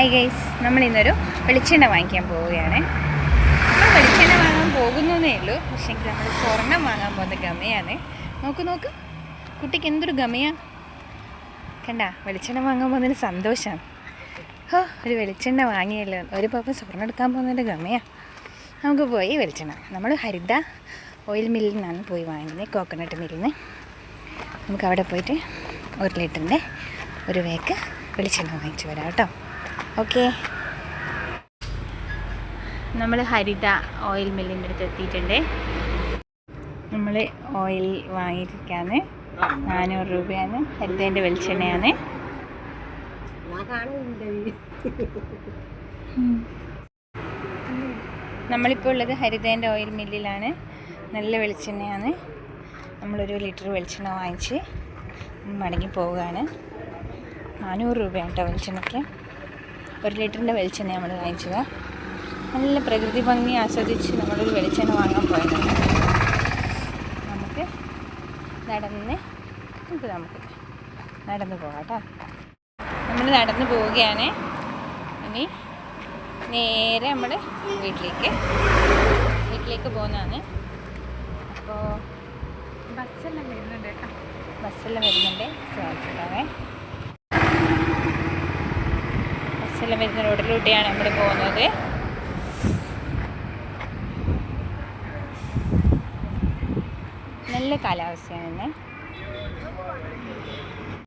Hi guys നമ്മൾ ഇന്നൊരു വെളിച്ചെണ്ണ വാങ്ങിക്കാൻ പോവുകയാണ്. നമ്മൾ വെളിച്ചെണ്ണ വാങ്ങാൻ പോകുന്നതേ ഉള്ളൂ. പക്ഷേ നമ്മൾ സ്വർണം വാങ്ങാൻ പോകുന്ന ഗമയാണ്. നോക്ക് നോക്ക്. കുട്ടിക്ക് എന്തൊരു ഗമയാ? കണ്ട വെളിച്ചെണ്ണ വാങ്ങാൻ പോകുന്നതിന് സന്തോഷമാണ് ഹോ ഒരു വെളിച്ചെണ്ണ വാങ്ങിയല്ലോ. ഒരു പാപ്പം സ്വർണം എടുക്കാൻ പോകുന്നതിന്റെ ഗമയാ. നമുക്ക് പോയി വെളിച്ചെണ്ണ. നമ്മൾ ഹരിത ഓയിൽ മില്ലിൽ നിന്നാണ് പോയി വാങ്ങിയത് കോക്കനട്ട് മില്ലിൽ നിന്ന് നമുക്ക് അവിടെ പോയിട്ട് ഒരു ലിറ്ററിന്റെ ഒരു വേക്ക് വെളിച്ചെണ്ണ വാങ്ങിച്ചു വരാം കേട്ടോ. ഓക്കെ നമ്മൾ ഹരിത ഓയിൽ മില്ലിന്റെ അടുത്ത് എത്തിയിട്ടുണ്ട്. നമ്മൾ ഓയിൽ വാങ്ങിയിരിക്കാന്ന്. നാനൂറ് രൂപയാണ്. ഹരിതേന്റെ വെളിച്ചെണ്ണയാണ്. നമ്മളിപ്പോൾ ഉള്ളത് ഹരിതേന്റെ ഓയിൽ മില്ലിലാണ്. നല്ല വെളിച്ചെണ്ണയാണ്. നമ്മളൊരു ലിറ്റർ വെളിച്ചെണ്ണ വാങ്ങിച്ച് മടങ്ങി പോവുകയാണ്. നാനൂറ് രൂപയാണ് കേട്ടോ വെളിച്ചെണ്ണയ്ക്ക്. ഒരു ലിറ്ററിന്റെ വെളിച്ചെണ്ണ നമ്മൾ വാങ്ങിച്ചത്. നല്ല പ്രകൃതി ഭംഗി ആസ്വദിച്ച് നമ്മളൊരു വെളിച്ചെണ്ണ വാങ്ങാൻ പോയതാണ്. നമുക്ക് നടന്ന് ഇത് നമുക്ക് നടന്നു പോകാം കേട്ടോ നമ്മൾ നടന്നു പോവുകയാണ്. ഇനി നേരെ നമ്മൾ വീട്ടിലേക്ക്. വീട്ടിലേക്ക് പോകുന്നതാണ്. അപ്പോൾ ബസ്സെല്ലാം വരുന്നുണ്ട് കേട്ടോ. ബസ്സെല്ലാം വരുന്നുണ്ട്. ശ്രമിച്ചിട്ടാവേ പാലം വരുന്ന റോഡിലൂടെയാണ് നമ്മൾ പോകുന്നത്. നല്ല കാലാവസ്ഥയാണ്